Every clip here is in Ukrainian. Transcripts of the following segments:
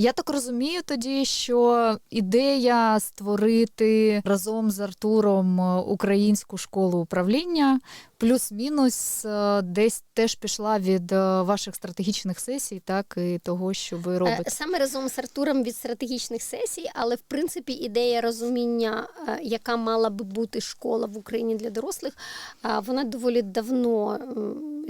Я так розумію тоді, що ідея створити разом з Артуром е, українську школу управління плюс-мінус е, десь теж пішла від е, ваших стратегічних сесій, так і того, що ви робите. Саме разом з Артуром від стратегічних сесій, але в принципі ідея розуміння, яка мала би бути школа в Україні для дорослих, вона доволі давно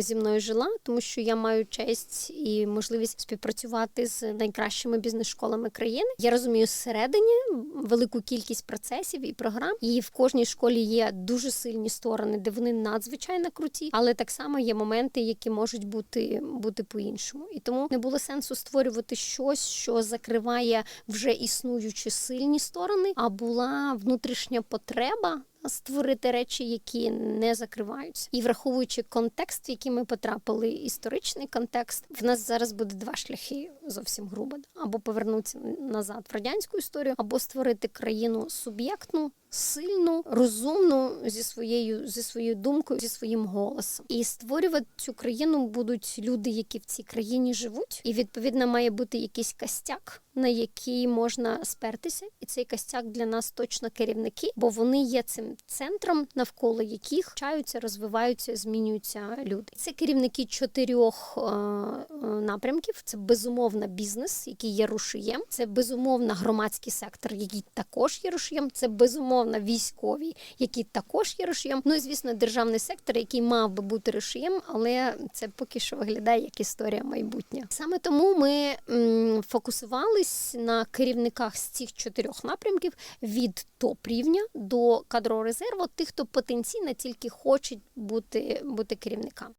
зі мною жила, тому що я маю честь і можливість співпрацювати з найкращими бізнес-школами країни. Я розумію зсередині велику кількість процесів і програм. І в кожній школі є дуже сильні сторони, де вони надзвичайно круті, але так само є моменти, які можуть бути, бути по-іншому. І тому не було сенсу створювати щось, що закриває вже існуючі сильні сторони, а була внутрішня потреба. Створити речі, які не закриваються, і враховуючи контекст, в який ми потрапили, історичний контекст, в нас зараз буде два шляхи зовсім грубо. Або повернутися назад в радянську історію, або створити країну суб'єктну, сильну, розумну зі своєю зі своєю думкою, зі своїм голосом. І створювати цю країну будуть люди, які в цій країні живуть, і відповідно має бути якийсь костяк, на який можна спертися, і цей костяк для нас точно керівники, бо вони є цим центром, навколо яких вчаються, розвиваються, змінюються люди. Це керівники чотирьох е, е, напрямків. Це безумовно бізнес, який є рушієм. Це безумовно громадський сектор, який також є рушієм. Це безумовно військові, які також є рушієм. Ну і звісно, державний сектор, який мав би бути рушієм, але це поки що виглядає як історія майбутнє. Саме тому ми м, фокусувались на керівниках з цих чотирьох напрямків від топ рівня до кадрового резерву, тих, хто потенційно тільки хочуть бути, бути керівниками.